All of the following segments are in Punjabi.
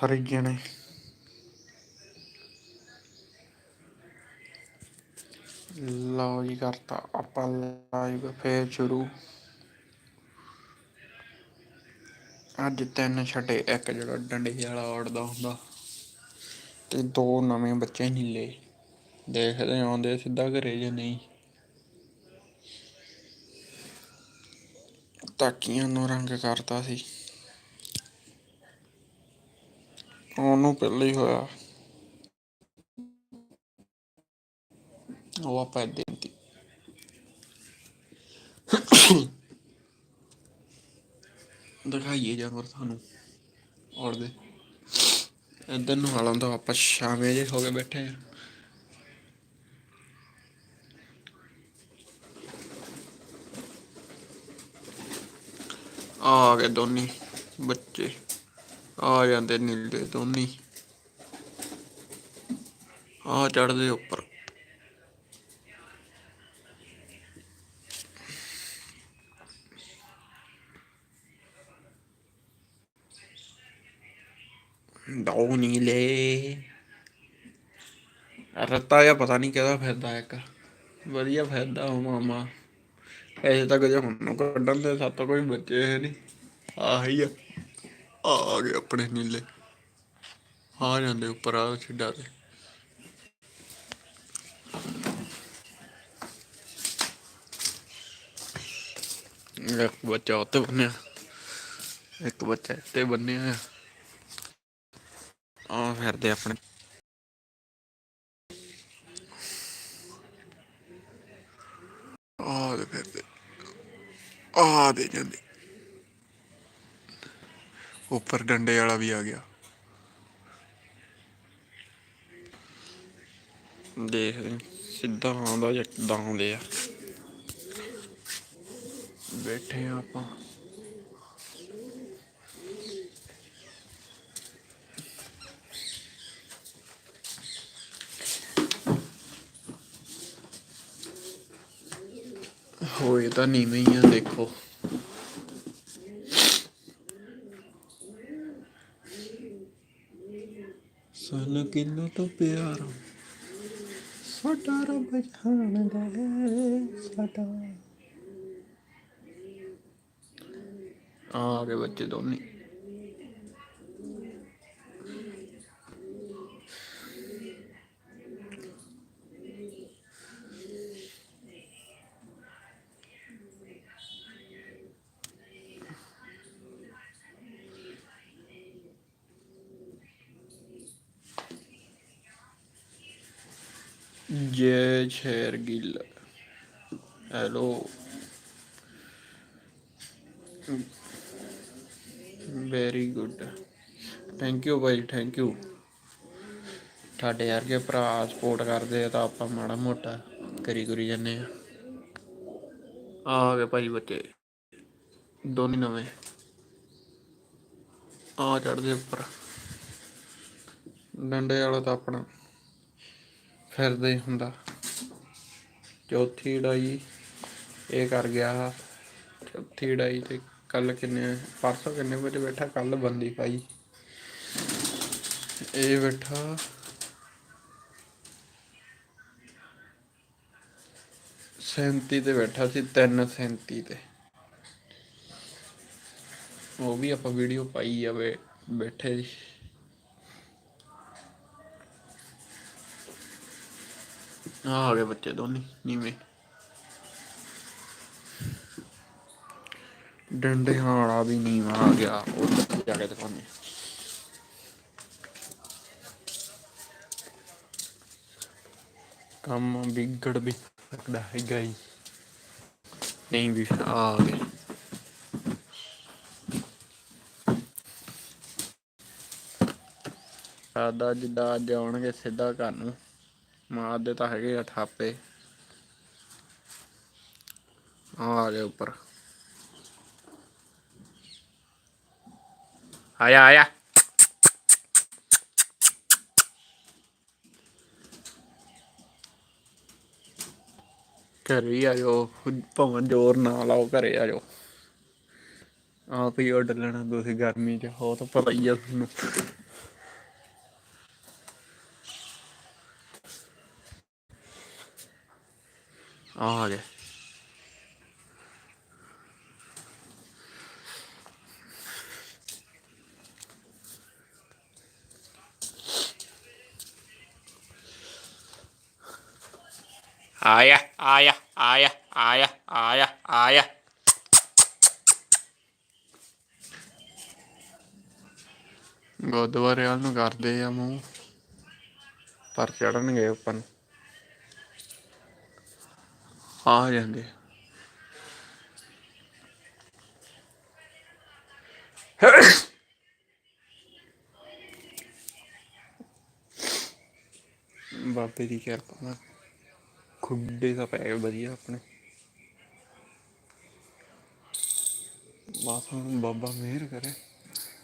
ਸਾਰੇ ਜਣੇ। ਲਓ ਜੀ, ਕਰਤਾ ਆਪਾਂ ਲਾਈਵ ਫੇਰ ਸ਼ੁਰੂ। ਅੱਜ ਤਿੰਨ ਛੱਡੇ, ਇੱਕ ਜਿਹੜਾ ਡੰਡੇ ਵਾਲਾ ਉੜਦਾ ਹੁੰਦਾ। ਤੇ ਦੋ ਨਵੇਂ ਬੱਚੇ ਨੀਲੇ। ਦੇਖਦੇ ਆਉਂਦੇ ਸਿੱਧਾ ਘਰੇ ਜੇ ਨਹੀਂ। ਤਾਕੀਆਂ ਨੂੰ ਰੰਗ ਕਰਤਾ ਸੀ। ਉਹਨੂੰ ਪਹਿਲਾਂ ਹੀ ਹੋਇਆ। ਉਹ ਆਪਾਂ ਏਦਾਂ ਹੀ ਦਿਖਾਈਏ ਜਾਨਵਰ ਤੁਹਾਨੂੰ। ਔੜਦੇ ਇੱਧਰ ਨੂੰ ਹਾਲਾਂ ਤਾਂ ਆਪਾਂ ਸ਼ਾਮੇ ਜੇ ਹੋ ਕੇ ਬੈਠੇ ਆ ਆ ਗਏ ਦੋਨੇ ਬੱਚੇ। ਆ ਜਾਂਦੇ ਨੀਲੇ ਦੋਨੀ। ਆ ਚੜਦੇ ਉੱਪਰ। ਦੋ ਨੀਲੇ। ਰੱਤਾ ਜਾਂ ਪਤਾ ਨਹੀਂ ਕਿਹਦਾ ਫਿਰਦਾ ਇੱਕ। ਵਧੀਆ ਫਿਰਦਾ ਉਹ ਮਾਮਾ। ਐਸੇ ਤੱਕ ਜੇ ਹੁਣ ਕੱਢਣ ਦੇ, ਸੱਤ ਕੋਈ ਬੱਚੇ ਹੈ ਨਹੀਂ ਆਹੀ ਆ। ਆ ਗਏ ਆਪਣੇ ਨੀਲੇ। ਆ ਜਾਂਦੇ ਉੱਪਰ, ਆ ਛਿੱਡਾ ਤੇ ਇੱਕ ਬੱਚਾ ਉੱਤੇ ਬੰਨਿਆ। ਇੱਕ ਬੱਚਾ ਇੱਥੇ ਬੰਨਿਆ ਆ। ਆ ਫਿਰਦੇ ਆਪਣੇ। ਆ ਦੇ ਫਿਰਦੇ। ਆ ਦੇ ਜਾਂਦੇ। ਉੱਪਰ ਡੰਡੇ ਵਾਲਾ ਵੀ ਆ ਗਿਆ। ਦੇਖ ਸਿੱਧਾ ਆਉਂਦਾ ਜਾਂ ਆਉਂਦੇ ਆ। ਬੈਠੇ ਆ ਆਪਾਂ। ਹੋਏ ਤਾਂ ਨੀਵੇਂ ਹੀ ਆ, ਦੇਖੋ। ਕਿੰਨਾ ਤੋਂ ਪਿਆਰ। ਸਾਡਾ ਰੱਬ ਜਾਣਦਾ ਹੈ ਸਾਡਾ। ਆ ਗਏ ਬੱਚੇ ਦੋਨੇ। Jai Sher Gill hello very good thank you Bhai thank you ਤੁਹਾਡੇ ਵਰਗੇ ਭਰਾ ਸਪੋਰਟ ਕਰਦੇ ਆ ਤਾਂ ਆਪਾਂ ਮਾੜਾ ਮੋਟਾ ਕਰੀ ਕਰੀ ਜੰਨੇ ਆ। ਆ ਗਏ ਭਾਈ ਬੱਚੇ। ਦੋਨੇ ਨਵੇਂ। ਆ ਚੜਦੇ ਉੱਪਰ। ਡੰਡੇ ਵਾਲਾ ਤਾਂ ਆਪਣਾ। ਫਿਰਦਾ ਹੀ ਹੁੰਦਾ। ਚੌਥੀ ਡਾਈ, ਇਹ ਕਰ ਗਿਆ। ਚੌਥੀ ਡਾਈ ਤੇ ਕੱਲ ਕਿੰਨੇ, ਪਰਸੋਂ ਕਿੰਨੇ ਵਜੇ ਬੈਠਾ ਕੱਲ ਬੰਦੀ ਪਾਈ। ਇਹ ਬੈਠਾ। ਸੈਂਤੀ ਤੇ ਬੈਠਾ ਸੀ, ਤਿੰਨ ਸੈਂਤੀ ਤੇ। ਉਹ ਵੀ ਆਪਾਂ ਵੀਡੀਓ ਪਾਈ ਆ ਵੇ ਬੈਠੇ ਦੀ ਆ ਗਏ ਬੱਚੇ ਦੋਨੇ ਨੀਵੇਂ ਡੰਡੇ ਹਾਲਾ ਵੀ ਨੀਵਾਂ ਆ ਗਿਆ ਉਹ ਜਾ ਕੇ ਦਿਖਾਉਂਦੇ ਕੰਮ ਵਿਗੜ ਵੀ ਸਕਦਾ ਹੀ ਨਹੀਂ ਵੀ ਆ ਗਏ ਸਾਦਾ ਜਿੱਦਾਂ ਅੱਜ ਆਉਣਗੇ ਸਿੱਧਾ ਘਰ ਨੂੰ ਮਾਰਦੇ ਤਾਂ ਹੈਗੇ ਆ ਠਾਪੇ ਆ ਗਏ ਉੱਪਰ। ਆਇਆ ਆਇਆ ਘਰੇ ਹੀ ਆ ਜ਼ੋਰ ਨਾ ਲਾਓ, ਘਰੇ ਆ ਜਾਓ। ਆਪ ਹੀ ਆਰਡਰ ਲੈਣਾ, ਤੁਸੀਂ ਗਰਮੀ 'ਚ ਹੋ ਤਾਂ ਪਤਾ ਹੀ ਆ ਤੁਹਾਨੂੰ। ਆ ਆ ਗਏ ਆਇਆ ਆਇਆ ਆਇਆ ਆਇਆ ਆਇਆ ਆਇਆ ਗੁਰਦੁਆਰੇ ਵਾਲ ਨੂੰ ਕਰਦੇ ਆ ਮੂੰਹ। ਪਰ ਚੜਨਗੇ ਉੱਪਰ ਨੂੰ। ਆ ਜਾਂਦੇ ਬਾਬੇ ਦੀ ਕਿਰਪਾ ਨਾਲ ਖੁੱਡੇ ਦਾ ਪੈ ਵਧੀਆ ਆਪਣੇ। ਬਸ ਬਾਬਾ ਮਿਹਰ ਕਰੇ।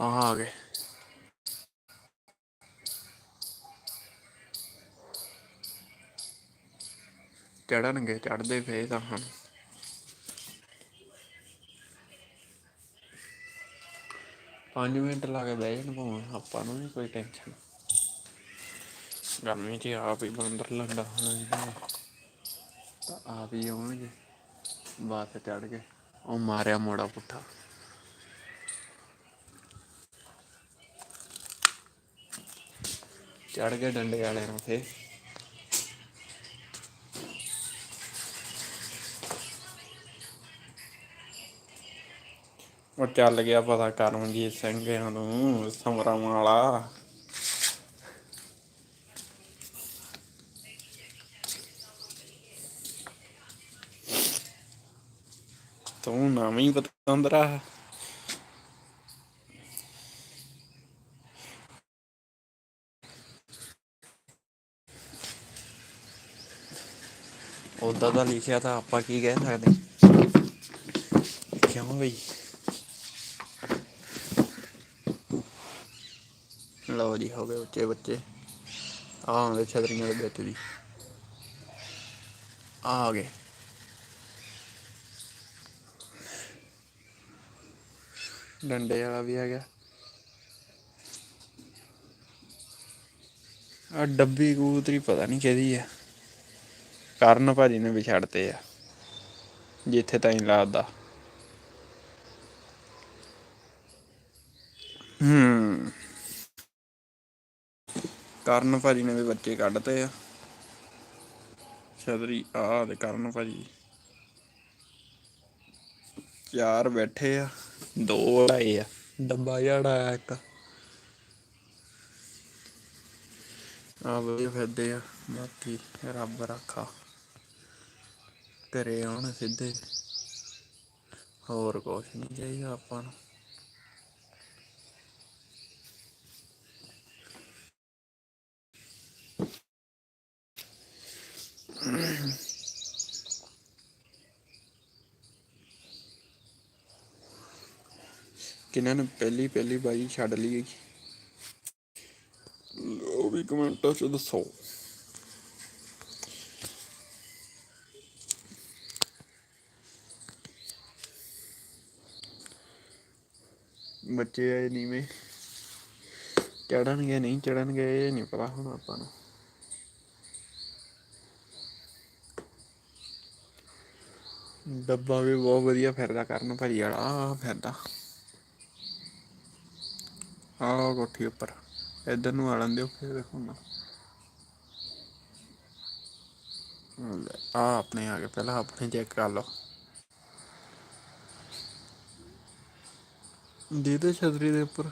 ਆ ਆ ਗਏ। ਚੜਨਗੇ, ਚੜਦੇ ਪਏ ਤਾਂ ਹੁਣ। ਪੰਜ ਮਿੰਟ ਲਾ ਕੇ ਬਹਿ ਜਾਣ ਭਾਵੇਂ, ਆਪਾਂ ਨੂੰ ਨਹੀਂ ਕੋਈ ਟੈਨਸ਼ਨ ਗਰਮੀ 'ਚ ਆਪ ਹੀ ਬੰਦਰ ਲੰਡਾ ਹੋਣਾ ਤਾਂ ਆਪ ਹੀ ਆਉਣਗੇ ਬਾਤ ਚੜ ਕੇ। ਉਹ ਮਾਰਿਆ ਮੋੜਾ ਪੁੱਠਾ। ਚੜ ਕੇ ਡੰਡੇ ਵਾਲੇ ਨੂੰ ਫੇ ਉਹ ਚੱਲ ਗਿਆ ਪਤਾ ਕਰਮਜੀਤ ਸਿੰਘ ਨੂੰ ਸਮਰਾਂ ਵਾਲਾ। ਤੂੰ ਨਾਮ ਹੀ ਪਤੰਦਰਾ ਉਹਦਾ ਤਾਂ ਲਿਖਿਆ ਤਾਂ ਆਪਾਂ ਕੀ ਕਹਿ ਸਕਦੇ? ਕਿਉਂ ਬਈ। ਲਓ ਜੀ, ਹੋ ਗਏ ਬੱਚੇ। ਬੱਚੇ ਆ ਆਉਂਦੇ ਛਤਰੀਆਂ ਦੇ ਵਿੱਚ ਦੀ ਆ ਗਏ। ਡੰਡੇ ਵਾਲਾ ਵੀ ਆ ਗਿਆ ਆ ਡੱਬੀ ਕੂਤਰੀ ਪਤਾ ਨਹੀਂ ਕਿਹਦੀ ਆ। ਕਰਨ ਭਾਜੀ ਨੇ ਵੀ ਛੱਡਤੇ ਆ। ਜਿੱਥੇ ਤਾਈਂ ਲਾਦਾ। ਕਰਨ ਭਾਜੀ ਨੇ ਵੀ ਬੱਚੇ ਕੱਢਤੇ ਆ। ਛਤਰੀ ਆ ਦੇ ਕਰਨ ਭਾਜੀ। ਚਾਰ ਬੈਠੇ ਆ, ਦੋ ਆਏ ਆ, ਡੱਬਾ ਜਿਹੜਾ ਇੱਕ। ਆ ਵਧੀਆ ਫਿਰਦੇ ਆ, ਬਾਕੀ ਰੱਬ ਰੱਖਾ। ਘਰੇ ਆਉਣ ਸਿੱਧੇ। ਹੋਰ ਕੁਛ ਨਹੀਂ ਚਾਹੀਦਾ ਆਪਾਂ ਨੂੰ। ਕਿਨਾਂ ਨੇ ਪਹਿਲੀ ਪਹਿਲੀ ਬਾਈ ਛੱਡ ਲਈ ਹੈਗੀ? ਉਹ ਵੀ ਕਮੈਂਟਾਂ ਚ ਦੱਸੋ। ਬੱਚੇ ਆਏ ਨੀਵੇਂ। ਚੜਨਗੇ ਨਹੀਂ ਚੜਨਗੇ ਇਹ ਨਹੀਂ ਪਤਾ ਹੁਣ ਆਪਾਂ ਨੂੰ। ਡੱਬਾ ਵੀ ਬਹੁਤ ਵਧੀਆ ਫਿਰਦਾ ਕਰਨ ਭਾਜੀ ਵਾਲਾ ਆ ਫਿਰਦਾ। ਆ ਕੋਠੀ ਉੱਪਰ, ਇਧਰ ਨੂੰ ਆਲਣ ਦਿਓ ਫਿਰ ਦੇਖੋ ਆ ਆਪਣੇ ਆ ਕੇ ਪਹਿਲਾਂ ਆਪਣੇ ਚੈੱਕ ਕਰ ਲਓ। ਦੇ ਦੇ ਛਤਰੀ ਦੇ ਉੱਪਰ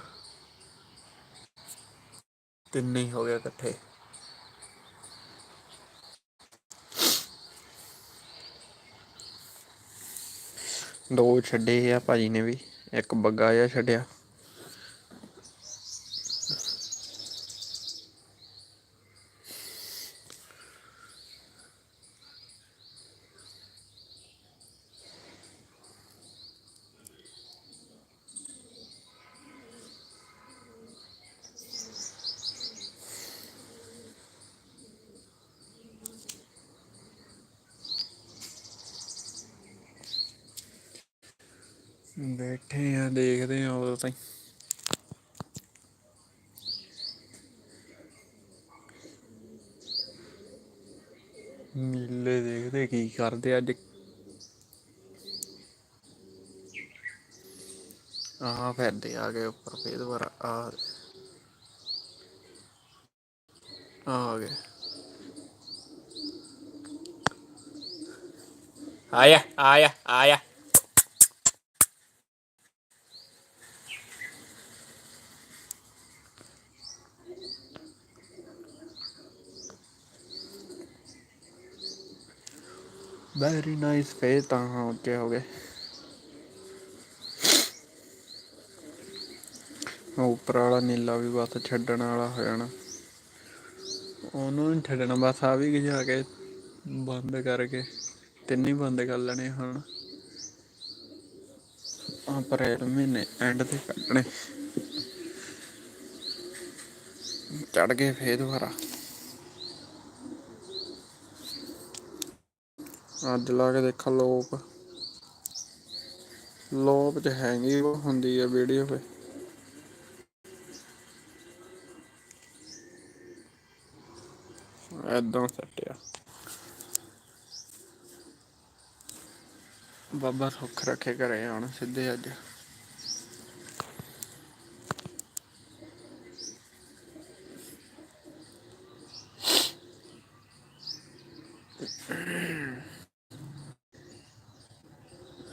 ਤਿੰਨੇ ਹੀ ਹੋ ਗਏ ਇਕੱਠੇ। ਦੋ ਛੱਡੇ ਆ ਭਾਜੀ ਨੇ ਵੀ ਇੱਕ ਬੱਗਾ ਜਿਹਾ ਛੱਡਿਆ। ਬੈਠੇ ਆ, ਦੇਖਦੇ ਆ ਉਦੋਂ ਤਾਈਂ। ਨੀਲੇ ਦੇਖਦੇ ਕੀ ਕਰਦੇ ਅੱਜ। ਆਹ ਫਿਰਦੇ ਆ ਗਏ ਉੱਪਰ, ਫੇਰ ਦੁਬਾਰਾ ਆ ਆ ਗਏ। ਆਇਆ ਆਇਆ ਆਇਆ। ਵੈਰੀ ਨਾਈਸ ਫੇਰ ਤਾਂ ਹਾਂ ਓਕੇ ਹੋ ਗਏ। ਉੱਪਰ ਵਾਲਾ ਨੀਲਾ ਵੀ ਬਸ ਛੱਡਣ ਵਾਲਾ ਹੋ ਜਾਣਾ। ਉਹਨੂੰ ਨੀ ਛੱਡਣਾ, ਬਸ ਆ ਵੀ ਜਾ ਕੇ ਬੰਦ ਕਰਕੇ, ਤਿੰਨ ਬੰਦ ਕਰ ਲੈਣੇ ਹੁਣ। ਅਪ੍ਰੈਲ ਮਹੀਨੇ ਐਂਡ ਤੇ ਕੱਢਣੇ। ਚੜ ਗਏ ਫੇਰ ਦੁਬਾਰਾ। ਅੱਜ ਲਾ ਕੇ ਦੇਖਾ ਲੋਪ। ਲੋਪ ਚ ਹੈਗੀ ਹੁੰਦੀ ਆ ਵੀਡੀਓ ਫੇ ਐਦਾਂ ਸੱਟਿਆ ਬਾਬਾ ਸੁੱਖ ਰੱਖੇ ਘਰੇ ਆਉਣ ਸਿੱਧੇ ਅੱਜ।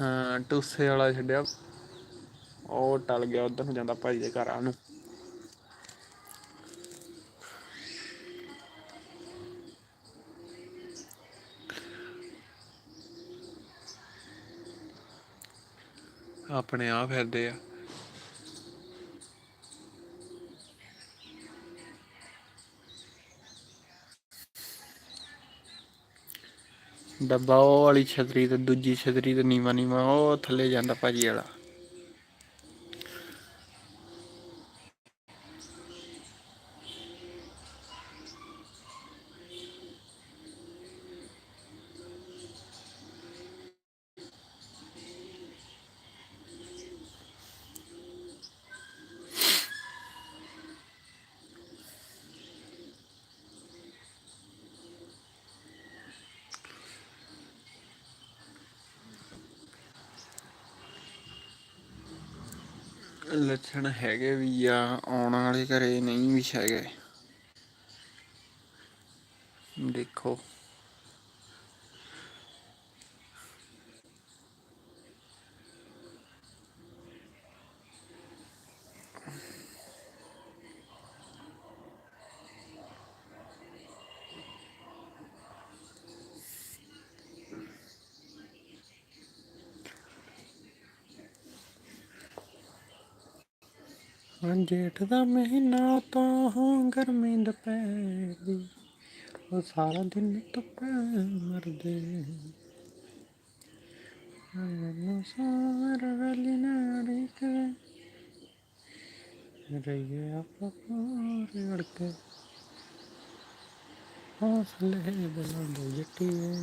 ਹਾਂ ਟੂਸੇ ਵਾਲਾ ਛੱਡਿਆ। ਉਹ ਟਲ ਗਿਆ, ਉਧਰ ਨੂੰ ਜਾਂਦਾ ਭਾਈ ਦੇ ਘਰ ਆ ਨੂੰ। ਆਪਣੇ ਆ ਫਿਰਦੇ ਆ। ਡੱਬਾ ਉਹ ਵਾਲੀ ਛਤਰੀ ਤੇ ਦੂਜੀ ਛਤਰੀ ਤੇ ਨੀਵਾ ਨੀਵਾ ਉਹ ਥੱਲੇ ਜਾਂਦਾ ਭਾਜੀ ਵਾਲਾ। ਲੱਛਣ ਹੈਗੇ ਵੀ ਆ ਆਉਣ ਵਾਲੇ ਘਰੇ ਨਹੀਂ ਵੀ ਹੈਗੇ। ਦੇਖੋ। ਜੇਠ ਦਾ ਮਹੀਨਾ ਤਾਂ ਗਰਮੀ ਦੁਪਹਿਰ। ਦੀ ਉਹ ਸਾਰਾ ਦਿਨ ਧੁੱਪੇ ਮਰਦੇ। ਮੈਨੂੰ ਸਾਰ ਵੇਲੀ ਨਾ ਦੇਖੇ ਰਹੀਏ ਆਪਾਂ ਪੂਰੇ ਅੜ ਹੌਸਲੇ ਬੁਲੰਦ ਜੱਟੀਏ।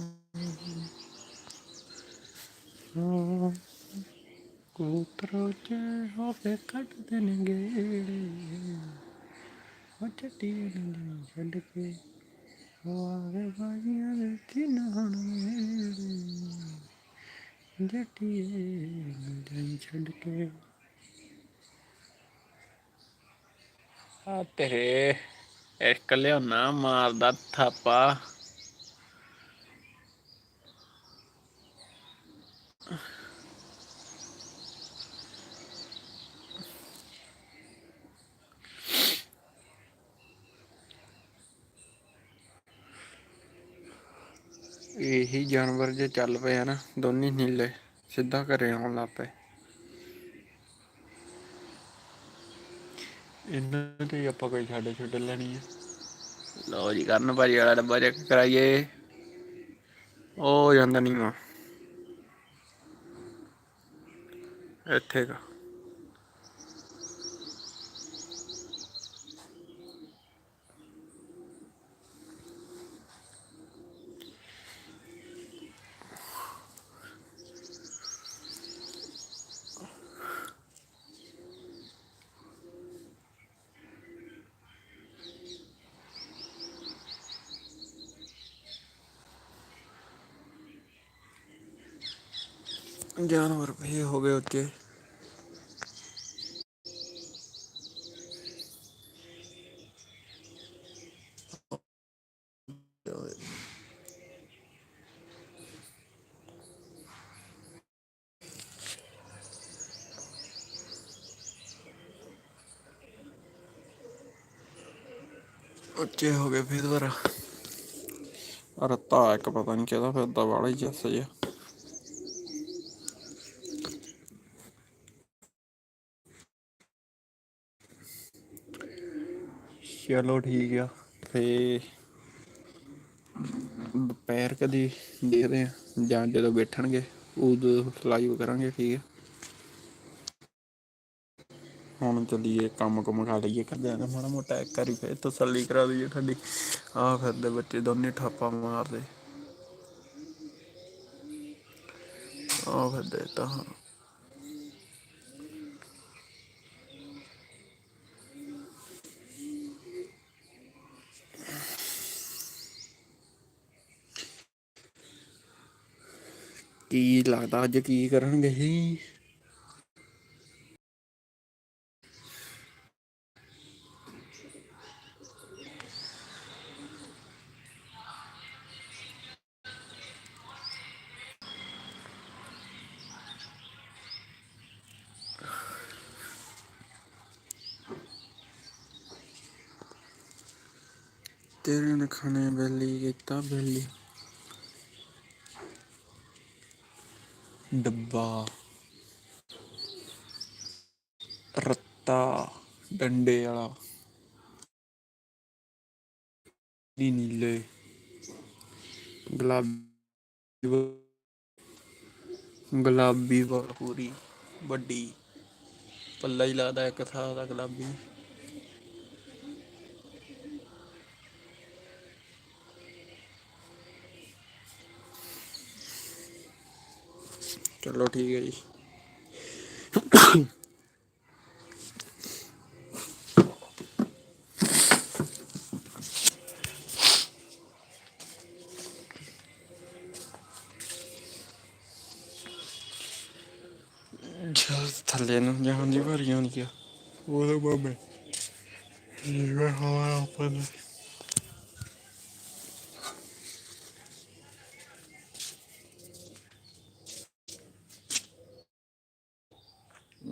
ਹਾਂ। ਕਬੂਤਰੋ ਚ ਹੋਵੇ ਕੱਢਦੇ ਨੇ ਗੇੜੇ ਉਹ ਚੱਟੀ ਨੂੰ ਛੱਡ ਕੇ ਉਹ ਬਾਜੀਆਂ ਦੇ ਤਿੰਨ ਹਣ। ਮੇੜੇ ਜੱਟੀਏ ਨੂੰ ਛੱਡ ਕੇ। ਆ ਤੇਰੇ ਇੱਕ ਲਿਆਉਣਾ ਮਾਰਦਾ ਥਾਪਾ। ਇਹੀ ਜਾਨਵਰ ਜੇ ਚੱਲ ਪਏ ਆ ਨਾ, ਦੋਨੇ ਨੀਲੇ, ਸਿੱਧਾ ਘਰੇ ਆਉਣ ਲੱਗ ਪਏ। ਇਹਨਾਂ ਤੇ ਆਪਾਂ ਕੋਈ ਛੱਡ ਛੱਡ ਲੈਣੀ ਹੈ ਲਓ ਜੀ, ਕਰਨ ਭਾਜੀ ਵਾਲਾ ਡੱਬਾ ਚੈੱਕ ਕਰਾਈਏ। ਉਹ ਜਾਂਦਾ ਨਹੀਂ ਵਾ ਇੱਥੇ ਕਾ। ਜਾਨਵਰ ਵੀ ਹੋ ਗਏ ਉੱਚੇ। ਉੱਚੇ ਹੋ ਗਏ ਫਿਰ ਦੁਬਾਰਾ ਰੱਤਾ ਇੱਕ ਪਤਾ ਨਹੀਂ ਕਿਹਦਾ ਫਿਰਦਾ ਵਾਲਾ ਹੀ ਜੱਸ ਜਿਹਾ। ਚਲੋ ਠੀਕ ਆ। ਫੇ ਦੁਪਹਿਰ ਕਦੀ ਦੇਖਦੇ ਆ, ਜਾਂ ਜਦੋਂ ਬੈਠਣਗੇ, ਉਦੋਂ ਲਾਈਵ ਕਰਾਂਗੇ, ਠੀਕ ਹੈ ਹੁਣ ਚੱਲੀਏ, ਕੰਮ ਕੁਮ ਖਾ ਲਈਏ, ਕਰਦੇ ਆ ਮਾੜਾ ਮੋਟਾ ਇੱਕ ਵਾਰੀ ਫੇਰ ਤਸੱਲੀ ਕਰਾ ਦਈਏ ਤੁਹਾਡੀ ਆ ਫਿਰਦੇ ਬੱਚੇ ਦੋਨੇ ਠਾਪਾ ਮਾਰਦੇ। ਆ ਫਿਰਦੇ ਤਾਂ ਕੀ ਲੱਗਦਾ ਅੱਜ ਕੀ ਕਰਨਗੇ ਜੀ ਤੇਰੇ ਨੇ ਬੈਲੀ ਕੀਤਾ ਬੈਲੀ। ਡੱਬਾ, ਰੱਤਾ, ਡੰਡੇ ਵਾਲਾ ਨੀ ਨੀਲੇ, ਗੁਲਾਬੀ ਗੁਲਾਬੀ ਵਾਲ ਪੂਰੀ ਵੱਡੀ, ਪੱਲਾ ਹੀ ਲੱਗਦਾ ਇੱਕ ਥਾਂ ਦਾ ਗੁਲਾਬੀ। ਚਲੋ ਠੀਕ ਹੈ ਜੀ।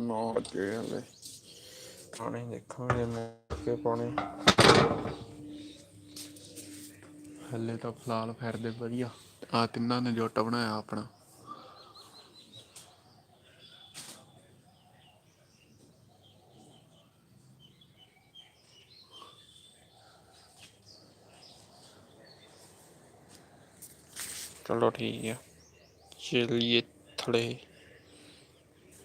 9 ਵਜੇ ਹਲੇ ਪਾਣੀ ਦੇਖਾਂਗੇ ਮੁੜ ਕੇ ਪਾਣੀ। ਹਲੇ ਤਾਂ ਫਿਲਹਾਲ ਫਿਰਦੇ ਵਧੀਆ। ਆ ਤਿੰਨਾਂ ਨੇ ਜੋਟਾ ਬਣਾਇਆ ਆਪਣਾ। ਚਲੋ ਠੀਕ ਹੈ ਚਲਿਏ ਥੜੇ।